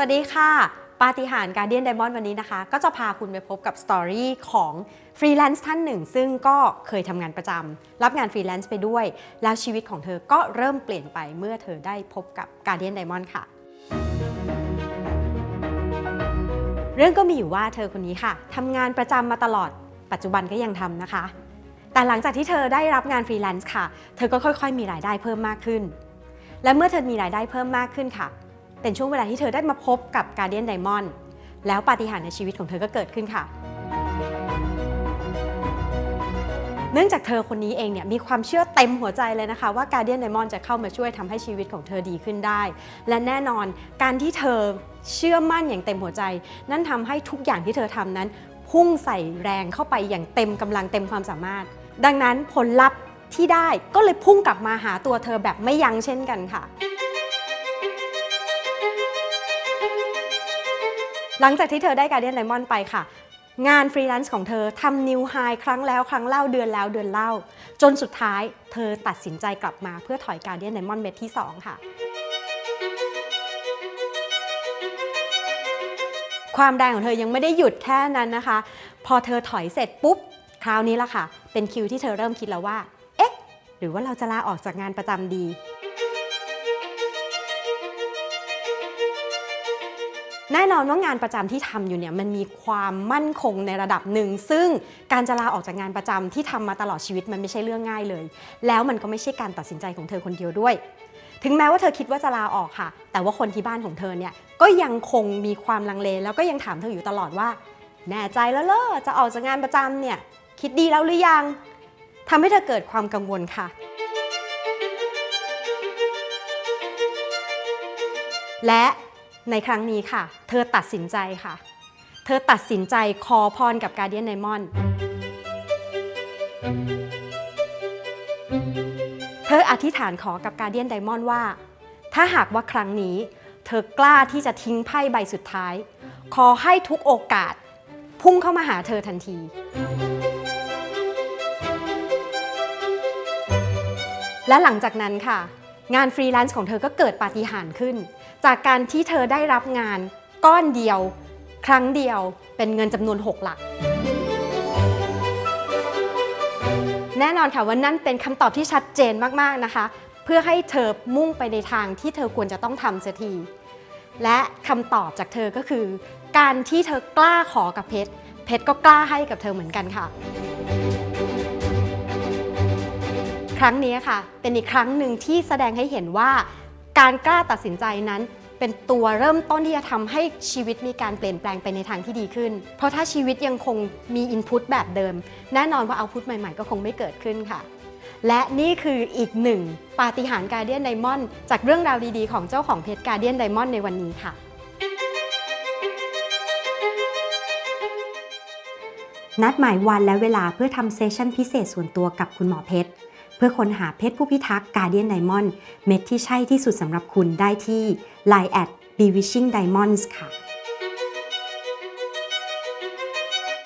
วัสดีค่ะปาฏิหาริย์การเดียนไดมอนด์วันนี้นะคะ ก็จะพาคุณไปพบกับสตอรี่ของฟรีแลนซ์ท่านหนึ่ง ซึ่งก็เคยทำงานประจำรับงานฟรีแลนซ์ไปด้วย แล้วชีวิตของเธอก็เริ่มเปลี่ยนไปเมื่อเธอได้พบกับการเดียนไดมอนด์ค่ะ เรื่องก็มีอยู่ว่าเธอคนนี้ค่ะทำงานประจำมาตลอด ปัจจุบันก็ยังทำนะคะ แต่หลังจากที่เธอได้รับงานฟรีแลนซ์ค่ะ เธอก็ค่อยๆ มีรายได้เพิ่มมากขึ้น และเมื่อเธอมีรายได้เพิ่มมากขึ้นค่ะ เป็นช่วงเวลาที่เธอได้มาพบกับ Guardian Diamond แล้วปาฏิหาริย์ในชีวิตของเธอก็เกิดขึ้นค่ะ เนื่องจากเธอคนนี้เองเนี่ยมีความเชื่อเต็มหัวใจเลยนะคะ ว่า Guardian Diamond จะเข้ามาช่วยทำให้ชีวิตของเธอดีขึ้นได้ และแน่นอนการที่เธอเชื่อมั่นอย่างเต็มหัวใจ นั่นทำให้ทุกอย่างที่เธอทำนั้น พุ่งใส่แรงเข้าไปอย่างเต็มกำลังเต็มความสามารถ ดังนั้นผลลัพธ์ที่ได้ก็เลยพุ่งกลับมาหาตัวเธอแบบไม่ยั้งเช่นกันค่ะ หลังจากที่เธอได้ Guardian Diamond ไปค่ะ งานฟรีแลนซ์ของเธอทำนิวไฮครั้งแล้วครั้งเล่าเดือนแล้วเดือนเล่า จนสุดท้ายเธอตัดสินใจกลับมาเพื่อถอย Guardian Diamond เม็ดที่ 2 ค่ะ ความแรงของเธอยังไม่ได้หยุดแค่นั้นนะคะ พอเธอถอยเสร็จปุ๊บคราวนี้ละค่ะ เป็นคิวที่เธอเริ่มคิดแล้วว่า เอ๊ะ หรือว่าเราจะลาออกจากงานประจำดี แน่นอนว่างานประจำที่ทำอยู่เนี่ยมันมีความมั่นคงในระดับหนึ่ง ซึ่งการจะลาออกจากงานประจำที่ทำมาตลอดชีวิตมันไม่ใช่เรื่องง่ายเลย แล้วมันก็ไม่ใช่การตัดสินใจของเธอคนเดียวด้วย ถึงแม้ว่าเธอคิดว่าจะลาออกค่ะ แต่ว่าคนที่บ้านของเธอเนี่ยก็ยังคงมีความลังเล แล้วก็ยังถามเธออยู่ตลอดว่า แน่ใจแล้วเหรอจะออกจากงานประจำเนี่ยคิดดีแล้วหรือยังทำให้เธอเกิดความกังวลค่ะและ ในครั้งนี้ค่ะ เธอตัดสินใจค่ะ เธอตัดสินใจขอพรกับ Guardian Diamond เธออธิษฐานขอกับ Guardian Diamond ว่า ถ้าหากว่าครั้งนี้ เธอกล้าที่จะทิ้งไพ่ใบสุดท้าย ขอให้ทุกโอกาส พุ่งเข้ามาหาเธอทันที และหลังจากนั้นค่ะ งานฟรีแลนซ์ของเธอก็เกิดปาฏิหาริย์ขึ้น จากการที่เธอได้รับงานก้อนเดียว ครั้งเดียวเป็นเงินจำนวน 6 หลัก แน่นอนค่ะว่านั่นเป็นคำตอบที่ชัดเจนมาก ๆ นะคะ เพื่อให้เธอมุ่งไปในทางที่เธอควรจะต้องทำเสียที และคำตอบจากเธอก็คือ การที่เธอกล้าขอกับเพชรเพชรก็กล้าให้กับเธอเหมือนกันค่ะ ครั้งนี้ค่ะ เป็นอีกครั้งหนึ่งที่แสดงให้เห็นว่า การกล้าตัดสินใจนั้นเป็นตัวเริ่มต้นที่จะทำให้ชีวิตมีการเปลี่ยนแปลงไปในทางที่ดีขึ้น เพราะถ้าชีวิตยังคงมีอินพุตแบบเดิม แน่นอนว่าเอาพุตใหม่ๆ ก็คงไม่เกิดขึ้นค่ะ และนี่คืออีกหนึ่งปาฏิหาริย์การเดียนไดมอนด์จากเรื่องราวดีๆ ของเจ้าของเพชรการเดียนไดมอนด์ในวันนี้ค่ะ นัดหมายวันและเวลาเพื่อทำเซสชั่นพิเศษส่วนตัวกับคุณหมอเพชร พื่อค้นหาเพชรผู้พิทักษ์ Guardian Diamond เม็ดที่ใช่ที่สุดสำหรับคุณได้ที่ Line at b w i s h i n g Diamonds ค่ะ